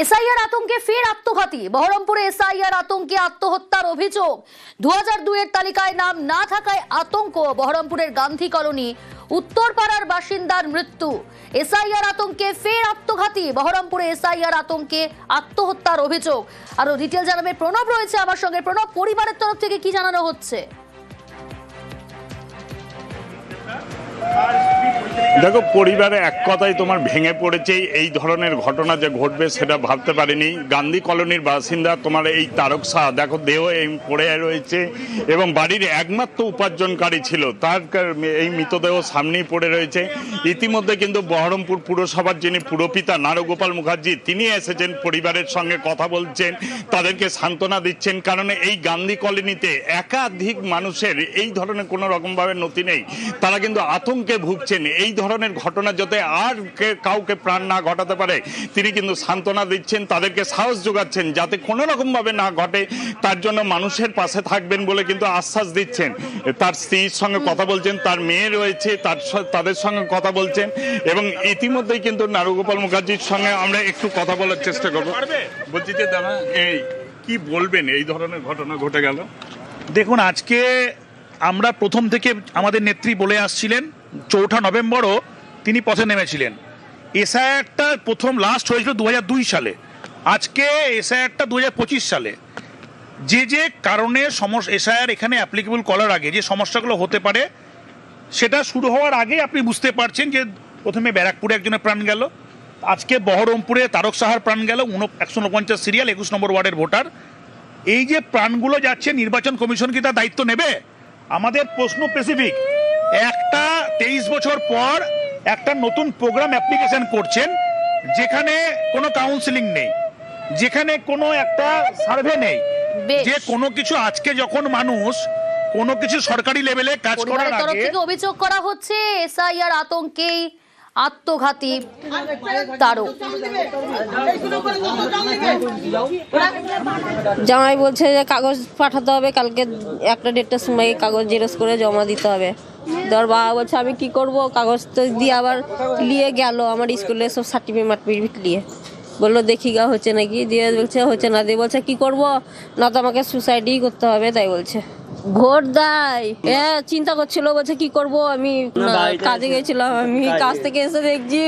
SIR আতঙ্কে ফের আত্মঘাতী। বহরমপুরে এসআইআর আতঙ্কে আত্মহত্যার অভিযোগ। দু হাজার তালিকায় নাম না থাকায় আতঙ্ক। বহরমপুরের গান্ধী কলোনি, উত্তরপাড়ার বাসিন্দার মৃত্যু। এসআইআর আতঙ্কে ফের আত্মঘাতী। বহরমপুরে এসআইআর আতঙ্কে আত্মহত্যার অভিযোগ। আরও ডিটেল জানাবে প্রণব রয়েছে আমার সঙ্গে। প্রণব, পরিবারের তরফ থেকে কি জানানো হচ্ছে? দেখো, পরিবারে এক কথায় তোমার ভেঙে পড়েছে এই ধরনের ঘটনা যে ঘটবে সেটা ভাবতে পারিনি। গান্ধী কলোনির বাসিন্দা তোমার এই তারক শাহ দেখো, দেহ এই পড়ে রয়েছে এবং বাড়ির একমাত্র উপার্জনকারী ছিল। তার এই মৃতদেহ সামনেই পড়ে রয়েছে। ইতিমধ্যে কিন্তু বহরমপুর পুরসভার যিনি পুরপিতা নারগোপাল মুখার্জি, তিনি এসেছেন, পরিবারের সঙ্গে কথা বলছেন, তাদেরকে সান্ত্বনা দিচ্ছেন, কারণ এই গান্ধী কলোনিতে একাধিক মানুষের এই ধরনের কোনো রকমভাবে নথি নেই। তারা কিন্তু আতঙ্কে ভুগছেন। এই ধরনের ঘটনা যাতে আর কে- কাউকে প্রাণ না ঘটাতে পারে তিনি কিন্তু সান্ত্বনা দিচ্ছেন তাদেরকে সাহস যোগাচ্ছেন যাতে কোনো রকমভাবে না ঘটে তার জন্য মানুষের পাশে থাকবেন বলে কিন্তু আশ্বাস দিচ্ছেন। তার স্ত্রীর সঙ্গে কথা বলছেন তার মেয়ে রয়েছে তার তাদের সঙ্গে কথা বলছেন এবং ইতিমধ্যেই কিন্তু নারুগোপাল মুখার্জির সঙ্গে আমরা একটু কথা বলার চেষ্টা করব। বলছি যে দাদা এই কি বলবেন? এই ধরনের ঘটনা ঘটে গেল। দেখুন আজকে আমরা প্রথম থেকে আমাদের নেত্রী বলে আসছিলেন। চৌঠা নভেম্বরও তিনি পথে নেমেছিলেন। এসআইআরটা প্রথম লাস্ট হয়েছিল দু সালে। আজকে এসআইআরটা দু হাজার পঁচিশ সালে। যে যে কারণে সমস্যা এসআইআর এখানে অ্যাপ্লিকেবল করার আগে যে সমস্যাগুলো হতে পারে, সেটা শুরু হওয়ার আগে আপনি বুঝতে পারছেন যে প্রথমে ব্যারাকপুরে একজনের প্রাণ গেল, আজকে বহরমপুরে তারক সাহার প্রাণ গেল উন একশো উনপঞ্চাশ সিরিয়াল, একুশ নম্বর ওয়ার্ডের ভোটার। এই যে প্রাণগুলো যাচ্ছে, নির্বাচন কমিশন কি তার দায়িত্ব নেবে? আমাদের প্রশ্ন স্পেসিফিক একটা তেইশ বছর পর একটা নতুন প্রোগ্রাম অ্যাপ্লিকেশন করছেন যেখানে কোনো কাউন্সিলিং নেই যেখানে কোনো একটা সার্ভে নেই। যে কোনো কিছু আজকে যখন মানুষ কোনো কিছু সরকারি লেভেলে কাজ করার তরফ আগে থেকে অভিযোগ করা হচ্ছে এসআইআর আতঙ্কেই আত্মঘাতী তারক জামাই বলছে যে কাগজ পাঠাতে হবে কালকে একটা দেড়টার সময় কাগজ জেরক্স করে জমা দিতে হবে ধর বাবা বলছে আমি কি করব? কাগজ তো দিয়ে আবার নিয়ে গেল। আমার স্কুলে সব সার্টিফিকেট মার্টিফিকেট নিয়ে বলল দেখি গা হচ্ছে নাকি? দিয়ে বলছে হচ্ছে না। দিয়ে বলছে কি করব? না তো আমাকে সুসাইডই করতে হবে। তাই বলছে। ভোট দেয়। হ্যাঁ চিন্তা করছিল বলছে কি করব? আমি কাজে গেছিলাম। আমি কাজ। থেকে এসে দেখছি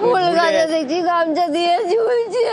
ফুল গাছে। দেখছি গামছা দিয়ে ঝুলছে।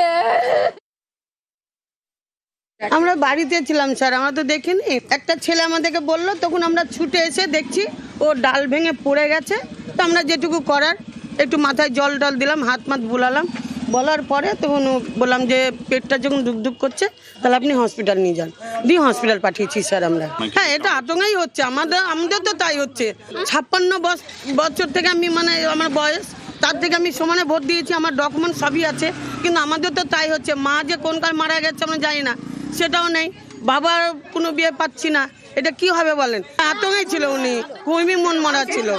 আমরা বাড়িতে ছিলাম স্যার। আমরা তো দেখিনি। একটা ছেলে আমাদেরকে বলল তখন আমরা ছুটে এসে দেখছি ও ডাল ভেঙে পড়ে গেছে। তো আমরা যেটুকু করার একটু মাথায় জল টল দিলাম হাত মাত বুলালাম। বলার পরে তখন ও বললাম যে পেটটা যখন ধুকধুক করছে তাহলে আপনি হসপিটাল নিয়ে যান। দিয়ে হসপিটাল পাঠিয়েছি স্যার আমরা। হ্যাঁ এটা আতঙ্কাই হচ্ছে। আমাদের আমাদের তো তাই হচ্ছে। ছাপ্পান্ন বছ- বছর থেকে আমি মানে আমার বয়স তার থেকে আমি সমানে ভোট দিয়েছি আমার ডকুমেন্ট সবই আছে। কিন্তু আমাদের তো তাই হচ্ছে। মা যে কোন কাল মারা গেছে আমরা জানি না। সেটাও নেই। বাবার কোনো বিয়ে পাচ্ছি না। এটা কি হবে বলেন? আতঙ্কে ছিল উনি। খুবই মন মরা ছিল।